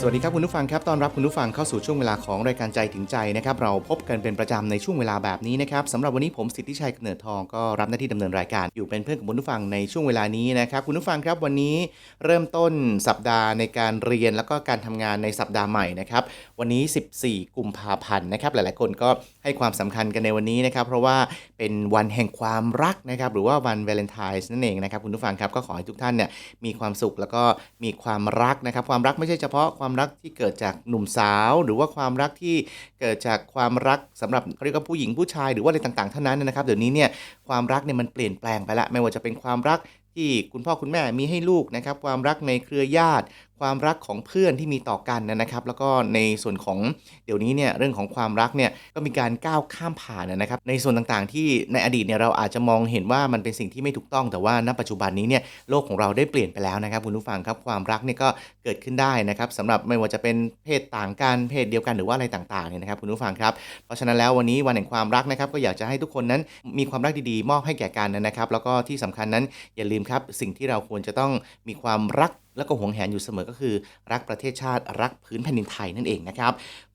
สวัสดีครับคุณผู้ฟังครับต้อนรับคุณผู้ฟังเข้าสู่ช่วงเวลาของรายการใจถึงใจนะครับเราพบกันเป็นประจำในช่วงเวลาแบบนี้นะครับสำหรับวันนี้ผมสิทธิชัยกำเนิดทองก็รับหน้าที่ดำเนินรายการอยู่เป็นเพื่อนกับคุณผู้ฟังในช่วงเวลานี้นะครับคุณผู้ฟังครับวันนี้เริ่มต้นสัปดาห์ในการเรียนแล้วก็การทำงานในสัปดาห์ใหม่นะครับวันนี้ 14 กุมภาพันธ์นะครับหลายๆคนก็ ให้ความสำคัญกันในวันนี้นะครับ เพราะว่าเป็นวันแห่งความรักนะครับ หรือว่าวันวาเลนไทน์นั่นเองนะครับคุณผู้ฟังครับก็ขอให้ทุกท่านเนี่ยมีความสุขแล้วก็มีความรักนะครับ ความรักไม่ใช่เฉพาะความรักที่เกิดจากหนุ่มสาว หรือว่าความรักที่เกิดจากความรักสำหรับเขาเรียกว่าผู้หญิงผู้ชายหรือว่าอะไรต่างๆเท่านั้นนะครับเดี๋ยวนี้เนี่ยความรักเนี่ยมันเปลี่ยนแปลงไปละไม่ว่าจะเป็นความรักที่คุณพ่อคุณแม่มีให้ลูกนะครับความรักในเครือญาติ ความรักของเพื่อนที่มีต่อกันนะครับ แล้วก็ในส่วนของเดี๋ยวนี้เนี่ยเรื่องของความรักเนี่ยก็มีการก้าวข้ามผ่านนะครับ ในส่วนต่างๆ ที่ในอดีตเนี่ยเราอาจจะมองเห็นว่ามันเป็นสิ่งที่ไม่ถูกต้อง แต่ว่าณปัจจุบันนี้เนี่ยโลกของเราได้เปลี่ยนไปแล้วนะครับคุณผู้ฟังครับความรักเนี่ยก็เกิดขึ้นได้นะครับสำหรับไม่ว่าจะเป็นเพศต่างกันเพศเดียวกันหรือว่าอะไรต่างๆเนี่ยนะครับคุณผู้ฟังครับเพราะฉะนั้นแล้ววันนี้วันแห่งความรักนะครับ ก็อยากจะให้ทุกคนนั้นมีความรักดีๆ มอบให้แก่กันนะครับ แล้วก็ที่สำคัญนั้นอย่าลืมครับสิ่งที่เราควรจะต้องมีความรัก แล้วก็หวงแหนอยู่เสมอก็คือ รักประเทศชาติรักพื้นแผ่นดินไทยนั่นเองนะครับ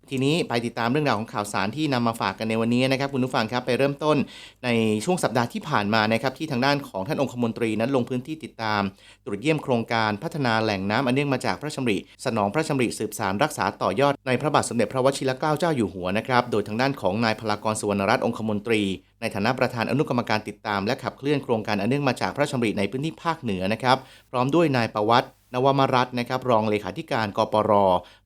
ทีนี้ไปติดตามเรื่องราวของข่าวสารที่นำมาฝากกันในวันนี้นะครับคุณผู้ฟังครับไปเริ่มต้นในช่วงสัปดาห์ที่ผ่านมานะครับที่ทางด้านของท่านองคมนตรีนั้นลงพื้นที่ติดตาม ตรวจเยี่ยมโครงการพัฒนาแหล่งน้ำอันเนื่องมาจากพระชดำริ สนองพระชดำริสืบสารรักษาต่อยอดในพระบาทสมเด็จพระวชิรเกล้าเจ้าอยู่หัวนะครับโดยทางด้านของนายพลากรสุวรรณรัตน์องคมนตรี ในฐานะประธานอนุกรรมการติดตาม และขับเคลื่อนโครงการอันเนื่องมาจากพระชดำริในพื้นที่ภาคเหนือนะครับพร้อมด้วยนายประวัติ นวมรัตน์นะครับรองเลขาธิการกปร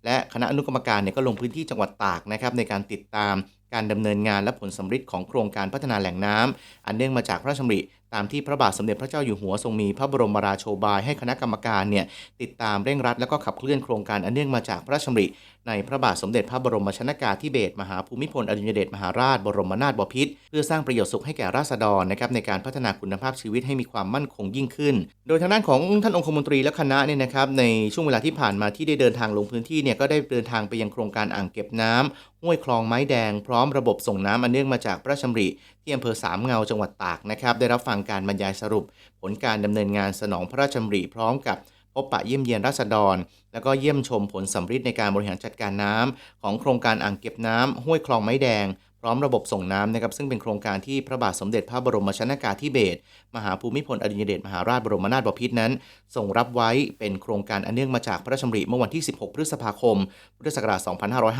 และคณะอนุกรรมการเนี่ยก็ลงพื้นที่จังหวัดตากนะครับในการติดตามการดำเนินงานและผลสำฤทธิ์ของโครงการพัฒนาแหล่งน้ำอันเนื่องมาจากพระราชดำริตามที่พระบาทสมเด็จพระเจ้าอยู่หัวทรงมีพระบรมราโชบายให้คณะกรรมการเนี่ยติดตามเร่งรัด และก็ขับเคลื่อนโครงการอันเนื่องมาจากพระราชดำริ ในพระบาทสมเด็จพระบรมชนากาธิเบศรมหาภูมิพลอดุลยเดชมหาราชบรมนาถบพิตรเพื่อสร้างประโยชน์สุขให้แก่ราษฎรนะครับในการพัฒนาคุณภาพชีวิตให้มีความมั่นคงยิ่งขึ้น โดยทางด้านของท่านองคมนตรีและคณะเนี่ยนะครับในช่วงเวลาที่ผ่านมาที่ได้เดินทางลงพื้นที่เนี่ยก็ได้เดินทางไปยังโครงการอ่างเก็บน้ำห้วยคลองไม้แดงพร้อมระบบส่งน้ำอันเนื่องมาจากพระชดำริที่อำเภอสามเงาจังหวัดตากนะครับได้รับฟังการบรรยายสรุป ผลการดำเนินงานสนองพระราชดำริพร้อมกับ พบปะเยี่ยมเยียนราษฎร แล้วก็เยี่ยมชมผลสำฤทธิ์ในการบริหารจัดการน้ำของโครงการอ่างเก็บน้ำห้วยคลองไม้แดง ร้อมระบบส่งน้ำนะครับซึ่งเป็นโครงการที่พระบาทสมเด็จพระบรมชนากาธิเบศรมหาภูมิพลอดุลยเดชมหาราชบรมนาถบพิตรนั้นทรงรับไว้เป็นโครงการอันเนื่องมาจากพระราชดำริเมื่อวันที่ 16 พฤษภาคม พุทธศักราช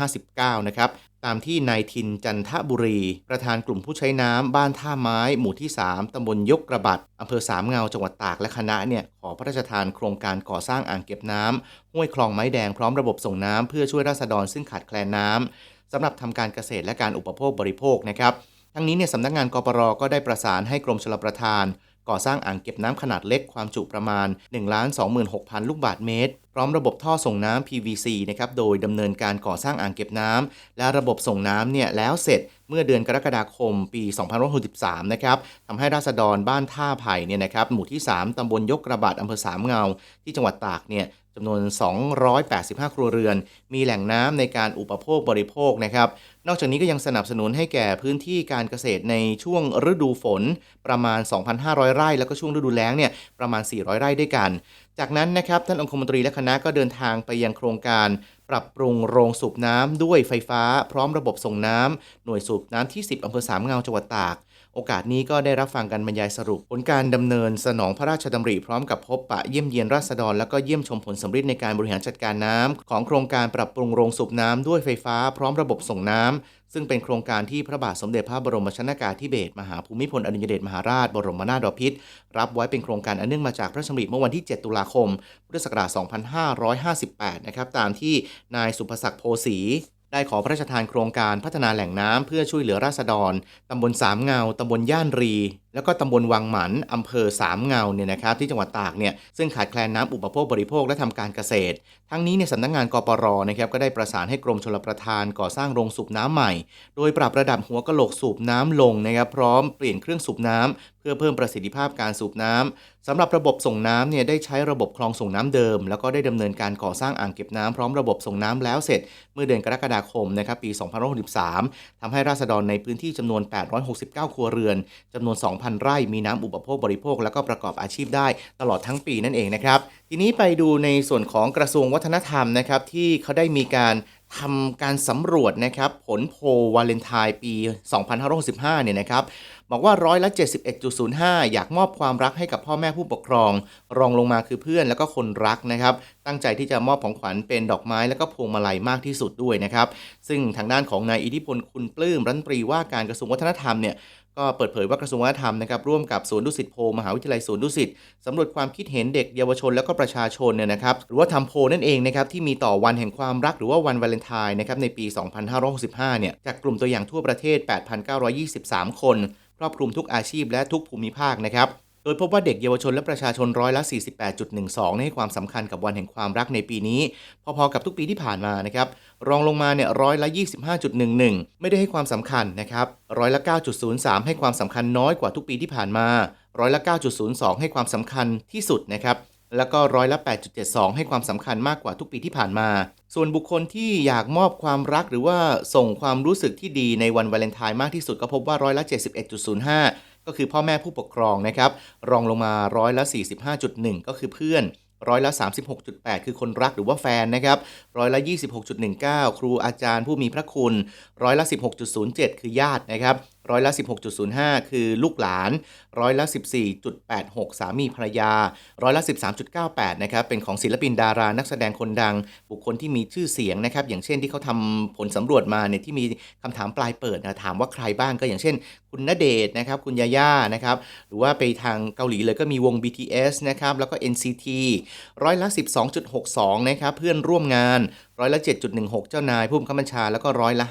2559 นะครับตามที่นายทินจันทบุรี ประธานกลุ่มผู้ใช้น้ำบ้านท่าไม้ หมู่ที่ 3 ตำบลยกกระบัดอำเภอสามเงาจังหวัดตากและคณะเนี่ยขอพระราชทานโครงการก่อสร้างอ่างเก็บน้ำห้วยคลองไม้แดงพร้อมระบบส่งน้ำเพื่อช่วยราษฎรซึ่งขาดแคลนน้ำ สำหรับทำการเกษตรและการอุปโภคบริโภคนะครับ ทั้งนี้เนี่ยสำนักงานกปรก็ได้ประสานให้กรมชลประทาน ก่อสร้างอ่างเก็บน้ำขนาดเล็กความจุประมาณ 1 26,000 ลูกบาศก์เมตร พร้อมระบบท่อส่งน้ำ PVC นะครับ โดยดำเนินการก่อสร้างอ่างเก็บน้ำและระบบส่งน้ำเนี่ยแล้วเสร็จเมื่อเดือนกรกฎาคมปี 2563 นะครับทำให้ราษฎรบ้านท่าไผ่เนี่ยนะครับ หมู่ที่ 3 ตำบลยกกระบาดอำเภอสามเงา ที่จังหวัดตากเนี่ย จำนวน 285 ครัวเรือน มีแหล่งน้ำในการอุปโภคบริโภคนะครับ นอกจากนี้ก็ยังสนับสนุนให้แก่พื้นที่การเกษตรในช่วงฤดูฝนประมาณ 2,500 ไร่ แล้วก็ช่วงฤดูแล้งเนี่ยประมาณ 400 ไร่ด้วยกัน จากนั้นนะครับท่านองคมนตรีและคณะก็เดินทางไปยังโครงการปรับปรุงโรงสูบน้ำด้วยไฟฟ้า พร้อมระบบส่งน้ำหน่วยสูบน้ำที่ 10อำเภอสามเงาจังหวัดตาก โอกาสนี้ก็ได้รับฟังการบรรยายสรุป ผลการดำเนินสนองพระราชดำริพร้อมกับพบปะเยี่ยมเยียนราษฎร แล้วก็เยี่ยมชมผลสำฤทธิ์ในการบริหารจัดการน้ำของโครงการปรับปรุงโรงสูบน้ำด้วยไฟฟ้าพร้อมระบบส่งน้ำซึ่งเป็นโครงการที่พระบาทสมเด็จพระบรมชนากาธิเบศรมหาภูมิพลอดุลยเดชมหาราช บรมนาถบพิตรรับไว้เป็นโครงการอันเนื่องมาจากพระราชดำริเมื่อวันที่ 7 ตุลาคมพุทธศักราช2558 นะครับตามที่นายสุภศักดิ์โพสี ได้ขอพระราชทานโครงการพัฒนาแหล่งน้ำเพื่อช่วยเหลือราษฎรตำบลสามเงาตำบลย่านรี แล้วก็ตำบลวังหมันอำเภอสามเงาเนี่ยนะครับที่จังหวัดตากเนี่ยซึ่งขาดแคลนน้ำอุปโภคบริโภคและทำการเกษตร ทั้งนี้เนี่ยสำนักงานกปรนะครับก็ได้ประสานให้กรมชลประทานก่อสร้างโรงสูบน้ำใหม่ โดยปรับระดับหัวกะโหลกสูบน้ำลงนะครับพร้อมเปลี่ยนเครื่องสูบน้ำ พื่อพื่อเพิ่มประสิทธิภาพการสูบน้ำสำหรับระบบส่งน้ำเนี่ยได้ใช้ระบบคลองส่งน้ำเดิม แล้วก็ได้ดำเนินการก่อสร้างอ่างเก็บน้ำพร้อมระบบส่งน้ำแล้วเสร็จ เมื่อเดือนกรกฎาคมนะครับปี 2563ทำให้ราษฎรในพื้นที่จำนวน 869 ครัวเรือนจำนวน 2,000 ไร่มีน้ำอุปโภคบริโภค แล้วก็ประกอบอาชีพได้ตลอดทั้งปีนั่นเองนะครับทีนี้ไปดูในส่วนของกระทรวงวัฒนธรรมนะครับที่เขาได้มีการ ทำการสำรวจนะครับผลโพวาเลนไทน์ปี 2565 เนี่ยนะครับบอกว่าร้อยละ 71.05 อยากมอบความรักให้กับพ่อแม่ผู้ปกครอง รองลงมาคือเพื่อนแล้วก็คนรักนะครับ ตั้งใจที่จะมอบของขวัญเป็นดอกไม้แล้วก็พวงมาลัยมากที่สุดด้วยนะครับ ซึ่งทางด้านของนายอิทธิพลคุณปลื้มรัฐมนตรีว่าการกระทรวงวัฒนธรรมเนี่ย ก็เปิดเผยว่ากระทรวงวัฒนธรรมนะครับร่วมกับศูนย์ดุสิตโพลมหาวิทยาลัยศูนย์ดุสิตสำรวจความคิดเห็นเด็กเยาวชนและก็ประชาชนเนี่ยนะครับหรือว่าทำโพลนั่นเองนะครับที่มีต่อวันแห่งความรักหรือว่าวันวาเลนไทน์นะครับในปี 2565 เนี่ยจากกลุ่มตัวอย่างทั่วประเทศ 8,923 คน ครอบคลุมทุกอาชีพและทุกภูมิภาคนะครับ ดยพบว่าเด็กเยาวชนและประชาชนร้อยละ 48.12 ให้ความสำคัญกับวันแห่งความรักในปีนี้ พอๆกับทุกปีที่ผ่านมานะครับ รองลงมาเนี่ยร้อยละ 25.11 ไม่ได้ให้ความสำคัญนะครับร้อยละ 9.03 ให้ความสำคัญน้อยกว่าทุกปีที่ผ่านมา ร้อยละ 9.02 ให้ความสำคัญที่สุดนะครับแล้วก็ร้อยละ 8.72 ให้ความสำคัญมากกว่าทุกปีที่ผ่านมา ส่วนบุคคลที่อยากมอบความรักหรือว่าส่งความรู้สึกที่ดีในวันวาเลนไทน์มากที่สุดก็พบว่าร้อยละ 71.05 ก็คือพ่อแม่ผู้ปกครองนะครับ รองลงมาร้อยละ 45.1 ก็คือเพื่อนร้อยละ 36.8 คือคนรักหรือว่าแฟนนะครับร้อยละ 26.19 ครูอาจารย์ผู้มีพระคุณ ร้อยละ 16.07 คือญาตินะครับ ร้อยละ 16.05 คือลูกหลาน ร้อยละ 14.86 สามีภรรยา ร้อยละ 13.98 นะครับ เป็นของศิลปินดารานักแสดงคนดัง บุคคลที่มีชื่อเสียงนะครับ อย่างเช่นที่เขาทำผลสำรวจมาเนี่ยที่มีคำถามปลายเปิดนะถามว่าใครบ้างก็อย่างเช่น คุณณเดชน์นะครับ คุณยาย่านะครับ หรือว่าไปทางเกาหลีเลยก็มีวง BTS นะครับ แล้วก็ NCT ร้อยละ 12.62 นะครับ เพื่อนร่วมงาน ร้อยละ 7.16 เจ้านายผู้บังคับบัญชาแล้วก็ร้อยละ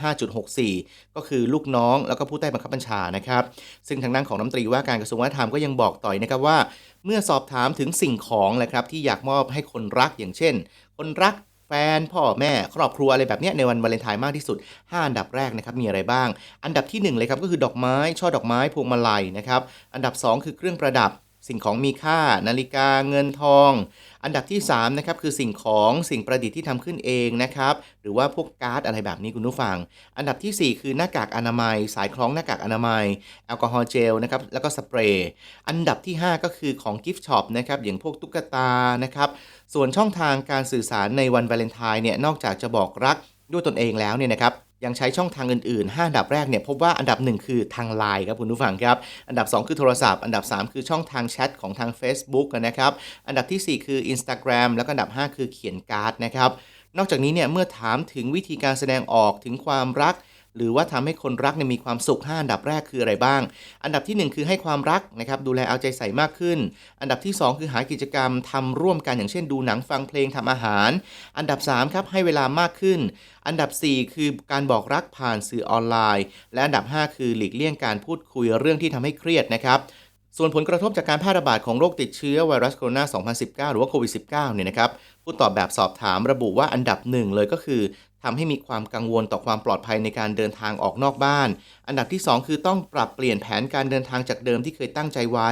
5.64 ก็คือลูกน้องแล้วก็ผู้ใต้บังคับบัญชานะครับ ซึ่งทางด้านของน้ำตรีว่าการกระทรวงวัฒนธรรมก็ยังบอกต่อยนะครับว่า เมื่อสอบถามถึงสิ่งของแหละครับที่อยากมอบให้คนรักอย่างเช่น คนรักแฟน พ่อแม่ครอบครัวอะไรแบบนี้ในวันวาเลนไทน์มากที่สุด 5 อันดับแรกนะครับมีอะไรบ้าง อันดับที่ 1 เลยครับก็คือดอกไม้ช่อดอกไม้พวงมาลัยนะครับอันดับ 2 คือเครื่องประดับ สิ่งของมีค่า นาฬิกาเงินทอง อันดับที่3นะครับคือสิ่งของสิ่งประดิษฐ์ที่ทำขึ้นเองนะครับ หรือว่าพวกการ์ดอะไรแบบนี้คุณผู้ฟัง อันดับทีสี่ 4 คือหน้ากากอนามัย สายคล้องหน้ากากอนามัย แอลกอฮอล์เจลนะครับแล้วก็สเปรย์อันดับที่ 5 ก็คือของกิฟต์ช็อปนะครับอย่างพวกตุ๊กตานะครับส่วนช่องทางการสื่อสารในวันวาเลนไทน์เนี่ยนอกจากจะบอกรักด้วยตนเองแล้วเนี่ยนะครับ ยังใช้ช่องทางอื่นๆ 5 อันดับแรกเนี่ยพบว่าอันดับ 1 คือทางไลน์ครับคุณผู้ฟังครับ อันดับ 2 คือโทรศัพท์ อันดับ 3 คือช่องทางแชทของทาง Facebook นะครับ อันดับทีสี่4 คือ Instagram แล้วก็อันดับ 5 คือเขียนการ์ดนะครับ นอกจากนี้เนี่ยเมื่อถามถึงวิธีการแสดงออกถึงความรัก หรือว่าทำให้คนรักเนี่ยมีความสุข 5 อันดับแรกคืออะไรบ้าง อันดับทีหนึ่1 คือให้ความรักนะครับดูแลเอาใจใส่มากขึ้น อันดับที่ 2 คือหากิจกรรมทำร่วมกันอย่างเช่นดูหนังฟังเพลงทำอาหาร อันดับ3ครับให้เวลามากขึ้น อันดับ 4 คือการบอกรักผ่านสื่อออนไลน์ และอันดับ 5 คือหลีกเลี่ยงการพูดคุยเรื่องที่ทำให้เครียดนะครับส่วนผลกระทบจากการแพร่ระบาดของโรคติดเชื้อไวรัสโคโรนา 2019 หรือว่าโควิด -19 เนี่ยนะครับ ผู้ตอบแบบสอบถามระบุว่าอันดับหนึ่งเลยก็คือ ทำให้มีความกังวลต่อความปลอดภัยในการเดินทางออกนอกบ้าน อันดับที่ 2 คือต้องปรับเปลี่ยนแผนการเดินทางจากเดิมที่เคยตั้งใจไว้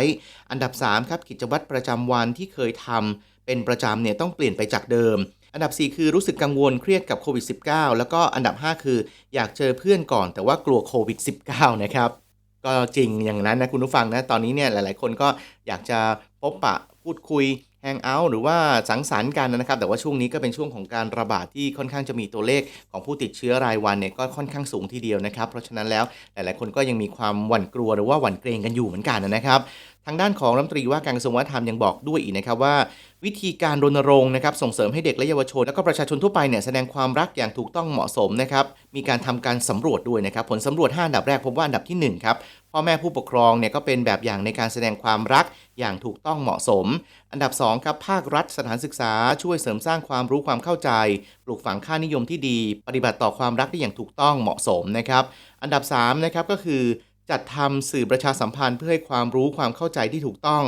อันดับ3ครับกิจวัตรประจำวันที่เคยทำเป็นประจำเนี่ยต้องเปลี่ยนไปจากเดิม อันดับ 4 คือรู้สึกกังวลเครียดกับโควิด -19 แล้วก็อันดับ 5 คืออยากเจอเพื่อนก่อนแต่ว่ากลัวโควิด -19 นะครับก็จริงอย่างนั้นนะคุณผู้ฟังนะตอนนี้เนี่ยหลาย ๆ คนก็อยากจะพบปะพูดคุย แฮงเอาท์หรือว่าสังสรรค์กันนะครับ แต่ว่าช่วงนี้ก็เป็นช่วงของการระบาดที่ค่อนข้างจะมีตัวเลขของผู้ติดเชื้อรายวันเนี่ยก็ค่อนข้างสูงทีเดียวนะครับ เพราะฉะนั้นแล้วหลาย ๆ คนก็ยังมีความหวั่นกลัวหรือว่าหวั่นเกรงกันอยู่เหมือนกันนะครับ ทางด้านของรัฐมนตรีว่าการกระทรวงวัฒนธรรมยังบอกด้วยอีกนะครับว่า วิธีการรณรงค์นะครับส่งเสริมให้เด็กและเยาวชน และก็ประชาชนทั่วไปเนี่ยแสดงความรักอย่างถูกต้องเหมาะสมนะครับมีการทำการสำรวจด้วยนะครับผลสำรวจ 5 อันดับแรกพบว่าอันดับที่ 1 ครับพ่อแม่ผู้ปกครองเนี่ยก็เป็นแบบอย่างในการแสดงความรักอย่างถูกต้องเหมาะสม อันดับ 2 ครับภาครัฐสถานศึกษา ช่วยเสริมสร้างความรู้ความเข้าใจ ปลูกฝังค่านิยมที่ดี ปฏิบัติต่อความรักได้อย่างถูกต้องเหมาะสมนะครับอันดับ3นะครับก็คือ จัดทำสื่อประชาสัมพันธ์เพื่อให้ความรู้ความเข้าใจที่ถูกต้อง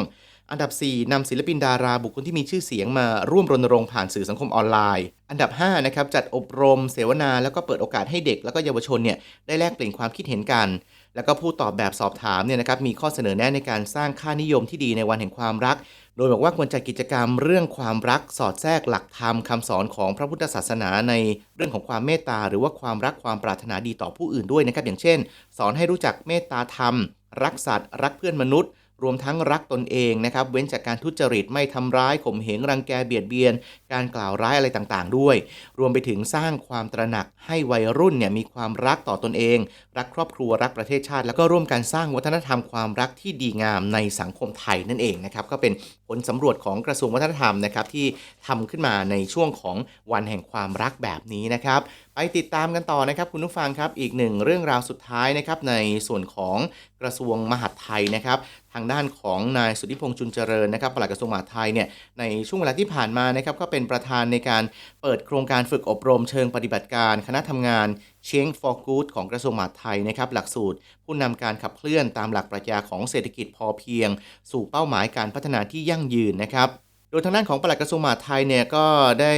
อันดับ 4นำศิลปินดาราบุคคลที่มีชื่อเสียงมาร่วมรณรงค์ผ่านสื่อสังคมออนไลน์ อันดับ5นะครับจัดอบรม เสวนา แล้วก็เปิดโอกาสให้เด็ก แล้วก็เยาวชนเนี่ยได้แลกเปลี่ยนความคิดเห็นกัน แล้วก็ผู้ตอบแบบสอบถามเนี่ยนะครับมีข้อเสนอแนะในการสร้างค่านิยมที่ดีในวันแห่งความรัก โดยบอกว่าควรจัดกิจกรรมเรื่องความรักสอดแทรกหลักธรรมคำสอนของพระพุทธศาสนาในเรื่องของความเมตตา หรือว่าความรักความปรารถนาดีต่อผู้อื่นด้วยนะครับ อย่างเช่น สอนให้รู้จักเมตตาธรรม รักสัตว์ รักเพื่อนมนุษย์ รวมทั้งรักตนเองนะครับเว้นจากการทุจริตไม่ทำร้ายข่มเหงรังแกเบียดเบียน การกล่าวร้ายอะไรต่างๆ ด้วย รวมไปถึงสร้างความตระหนักให้วัยรุ่นเนี่ยมีความรักต่อตนเอง รักครอบครัวรักประเทศชาติ แล้วก็ร่วมกันสร้างวัฒนธรรมความรักที่ดีงามในสังคมไทยนั่นเองนะครับก็เป็นผลสำรวจของกระทรวงวัฒนธรรมนะครับที่ทำขึ้นมาในช่วงของวันแห่งความรักแบบนี้นะครับ ไปติดตามกันต่อนะครับคุณผู้ฟังครับอีกหนึ่งเรื่องราวสุดท้ายนะครับในส่วนของกระทรวงมหาดไทยนะครับทางด้านของนายสุทธิพงษ์จุนเจริญนะครับปลัดกระทรวงมหาดไทยเนี่ยในช่วงเวลาที่ผ่านมานะครับก็เป็นประธานในการเปิดโครงการฝึกอบรมเชิงปฏิบัติการ คณะทำงาน Change for Good ของกระทรวงมหาดไทยนะครับหลักสูตร ผู้นำการขับเคลื่อนตามหลักปรัชญาของเศรษฐกิจพอเพียง สู่เป้าหมายการพัฒนาที่ยั่งยืนนะครับโดยทางด้านของปลัดกระทรวงมหาดไทยเนี่ยก็ได้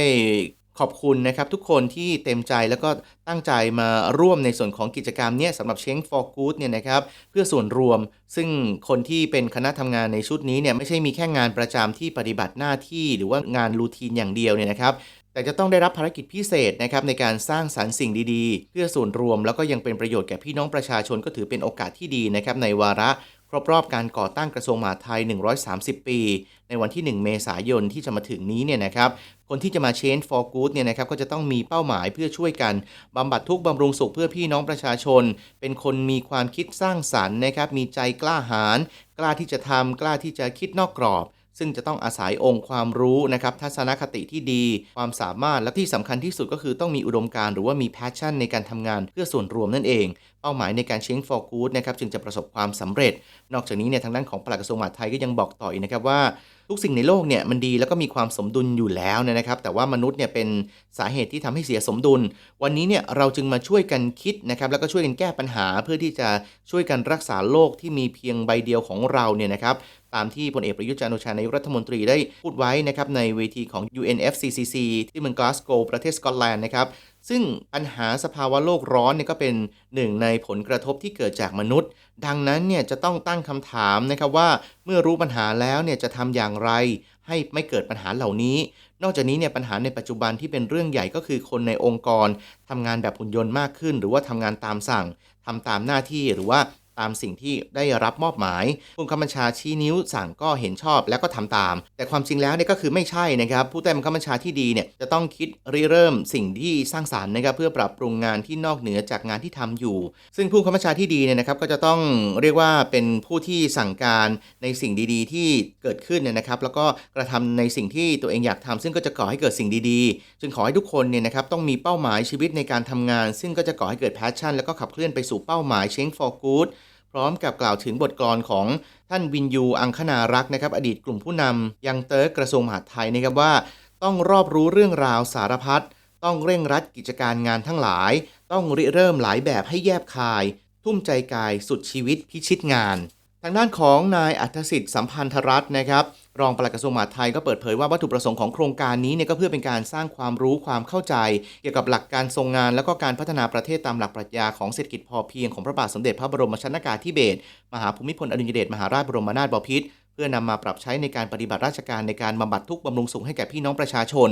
ขอบคุณนะครับทุกคนที่เต็มใจแล้วก็ตั้งใจมาร่วมในส่วนของกิจกรรมเนี่ยสำหรับ Change for Good เนี่ยนะครับเพื่อส่วนรวม ซึ่งคนที่เป็นคณะทำงานในชุดนี้เนี่ยไม่ใช่มีแค่งานประจำที่ปฏิบัติหน้าที่หรือว่างานรูทีนอย่างเดียวเนี่ยนะครับแต่จะต้องได้รับภารกิจพิเศษนะครับในการสร้างสรรค์สิ่งดีๆ เพื่อส่วนรวม แล้วก็ยังเป็นประโยชน์แก่พี่น้องประชาชนก็ถือเป็นโอกาสที่ดีนะครับในวาระครบรอบการก่อตั้งกระทรวงมหาดไทย 130 ปี ในวันที่ 1 เมษายนที่จะมาถึงนี้เนี่ยนะครับ คนที่จะมา Change for Good เนี่ยนะครับก็จะต้องมีเป้าหมายเพื่อช่วยกันบำบัดทุกข์บำรุงสุขเพื่อพี่น้องประชาชน เป็นคนมีความคิดสร้างสรรค์นะครับมีใจกล้าหาญกล้าที่จะทำกล้าที่จะคิดนอกกรอบซึ่งจะต้องอาศัยองค์ความรู้นะครับทัศนคติที่ดี ความสามารถและที่สำคัญที่สุดก็คือต้องมีอุดมการณ์หรือว่ามีแพชชั่นในการทำงานเพื่อส่วนรวมนั่นเอง เป้าหมายในการ Change for Good นะครับจึงจะประสบความสำเร็จ นอกจากนี้เนี่ยทางด้านของปลัดกระทรวงมหาดไทยก็ยังบอกต่ออีกนะครับว่า ทุกสิ่งในโลกเนี่ยมันดีแล้วก็มีความสมดุลอยู่แล้วนะครับ แต่ว่ามนุษย์เนี่ยเป็นสาเหตุที่ทำให้เสียสมดุล วันนี้เนี่ยเราจึงมาช่วยกันคิดนะครับแล้วก็ช่วยกันแก้ปัญหา เพื่อที่จะช่วยกันรักษาโลกที่มีเพียงใบเดียวของเราเนี่ยนะครับตามที่พลเอกประยุทธ์จันทร์โอชานายกรัฐมนตรีได้พูดไว้นะครับในเวทีของ UNFCCC ที่เมืองกลาสโกประเทศสกอตแลนด์นะครับ ซึ่งปัญหาสภาวะโลกร้อนเนี่ยก็เป็นหนึ่งในผลกระทบที่เกิดจากมนุษย์ ดังนั้นเนี่ยจะต้องตั้งคำถามนะครับว่าเมื่อรู้ปัญหาแล้วเนี่ยจะทำอย่างไร ให้ไม่เกิดปัญหาเหล่านี้ นอกจากนี้เนี่ยปัญหาในปัจจุบันที่เป็นเรื่องใหญ่ก็คือคนในองค์กรทำงานแบบหุ่นยนต์มากขึ้น หรือว่าทำงานตามสั่งทำตามหน้าที่หรือว่า ตามสิ่งที่ได้รับมอบหมายผู้บังคับบัญชาชี้นิ้วสั่งก็เห็นชอบแล้วก็ทำตาม แต่ความจริงแล้วเนี่ยก็คือไม่ใช่นะครับ ผู้ใต้บังคับบัญชาที่ดีเนี่ยจะต้องคิดริเริ่มสิ่งที่สร้างสารรค์นะครับเพื่อปรับปรุงงานที่นอกเหนือจากงานที่ทำอยู่ ซึ่งผู้บังคับบัญชาที่ดีเนี่ยนะครับก็จะต้องเรียกว่าเป็นผู้ที่สั่งการในสิ่งดีๆ ที่เกิดขึ้นเนี่ยนะครับ แล้วก็กระทำในสิ่งที่ตัวเองอยากทำซึ่งก็จะก่อให้เกิดสิ่งดีๆ จึงขอให้ทุกคนเนี่ยนะครับต้องมีเป้าหมายชีวิตในการทำงาน ซึ่งก็จะก่อให้เกิดแพชชั่นแล้วก็ขับเคลื่อนไปสู่เป้าหมาย Change for Good พร้อมกับกล่าวถึงบทกลอนของท่านวินยูอังคณารักษ์นะครับ อดีตกลุ่มผู้นำยังเติร์กกระทรวงมหาดไทยนะครับว่า ต้องรอบรู้เรื่องราวสารพัดต้องเร่งรัดกิจการงานทั้งหลาย ต้องริเริ่มหลายแบบให้แยบคาย ทุ่มใจกายสุดชีวิตพิชิตงาน ทางด้านของนายอัธสิทธิ์สัมพันธรัตน์นะครับ รองปลัดกระทรวงมหาดไทยก็เปิดเผยว่าวัตถุประสงค์ของโครงการนี้เนี่ยก็เพื่อเป็นการสร้างความรู้ความเข้าใจ เกี่ยวกับหลักการทรงงาน แล้วก็การพัฒนาประเทศตามหลักปรัชญาของเศรษฐกิจพอเพียงของพระบาทสมเด็จพระบรมชนกาธิเบศรมหาภูมิพลอดุลยเดชมหาราชบรมนาถบพิตรเพื่อนำมาปรับใช้ในการปฏิบัติราชการในการบำบัดทุกข์บำรุงสุขให้แก่พี่น้องประชาชน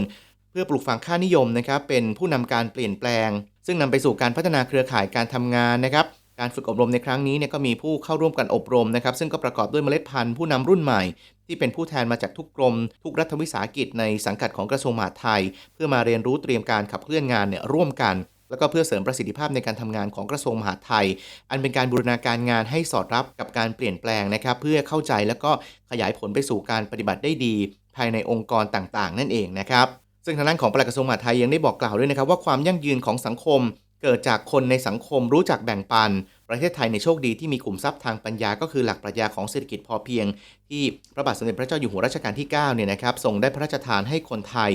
เพื่อปลูกฝังค่านิยมนะครับเป็นผู้นำการเปลี่ยนแปลง ซึ่งนำไปสู่การพัฒนาเครือข่ายการทำงานนะครับการฝึกอบรมในครั้งนี้เนี่ยก็มีผู้เข้าร่วมกันอบรมนะครับซึ่งก็ประกอบด้วยเมล็ดพันธุ์ผู้นำรุ่นใหม่ ที่เป็นผู้แทนมาจากทุกกรม ทุกรัฐวิสาหกิจในสังกัดของกระทรวงมหาดไทย เพื่อมาเรียนรู้เตรียมการขับเคลื่อนงานเนี่ยร่วมกัน แล้วก็เพื่อเสริมประสิทธิภาพในการทำงานของกระทรวงมหาดไทย อันเป็นการบูรณาการงานให้สอดรับกับการเปลี่ยนแปลงนะครับเพื่อเข้าใจแล้วก็ขยายผลไปสู่การปฏิบัติได้ดี ภายในองค์กรต่างๆ นั่นเองนะครับซึ่งทางด้านของปลัดกระทรวงมหาดไทยยังได้บอกกล่าวด้วยนะครับว่าความยั่งยืนของสังคมเกิดจากคนในสังคมรู้จักแบ่งปัน ประเทศไทยในโชคดีที่มีกลุ่มทรัพย์ทางปัญญาก็คือหลักปรัชญาของเศรษฐกิจพอเพียงที่พระบาทสมเด็จพระเจ้าอยู่หัวรัชกาลที่ 9 เนี่ยนะครับทรงได้พระราชทานให้คนไทย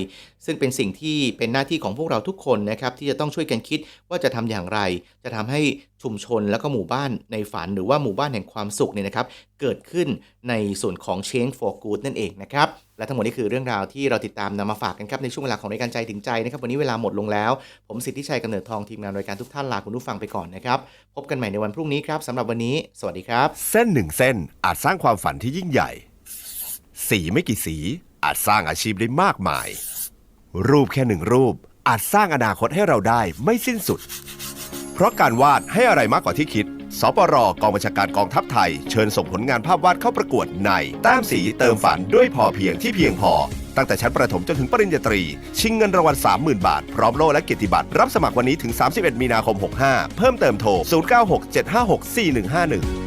ซึ่งเป็นสิ่งที่เป็นหน้าที่ของพวกเราทุกคนนะครับที่จะต้องช่วยกันคิดว่าจะทำอย่างไร จะทำให้ชุมชนแล้วก็หมู่บ้านในฝันหรือว่าหมู่บ้านแห่งความสุขเนี่ยนะครับเกิดขึ้นในส่วนของ Change for Good นั่นเองนะครับและทั้งหมดนี้คือเรื่องราวที่เราติดตามนำมาฝากกันครับในช่วงเวลาของรายการใจถึงใจนะครับวันนี้เวลาหมดลงแล้ว ผมสิทธิชัยกำเนิดทองทีมงานรายการทุกท่านลาคุณผู้ฟังไปก่อนนะครับพบกันใหม่ในวันพรุ่งนี้ครับสำหรับวันนี้ สวัสดีครับ เส้นหนึ่งเส้นอาจสร้างความฝันที่ยิ่งใหญ่ สีไม่กี่สี อาจสร้างอาชีพได้มากมาย รูปแค่หนึ่งรูปอาจสร้างอนาคตให้เราได้ไม่สิ้นสุด เพราะการวาดให้อะไรมากกว่าที่คิด สปรกองบัญชาการกองทัพไทย เชิญส่งผลงานภาพวาดเข้าประกวดในแต้มสีเติมฝันด้วยพอเพียงที่เพียงพอ ตั้งแต่ชั้นประถมจนถึงปริญญาตรี ชิงเงินรางวัล 30,000 บาท พร้อมโล่และเกียรติบัตรรับสมัครวันนี้ถึง 31 มีนาคม 65 เพิ่มเติมโทร 0967564151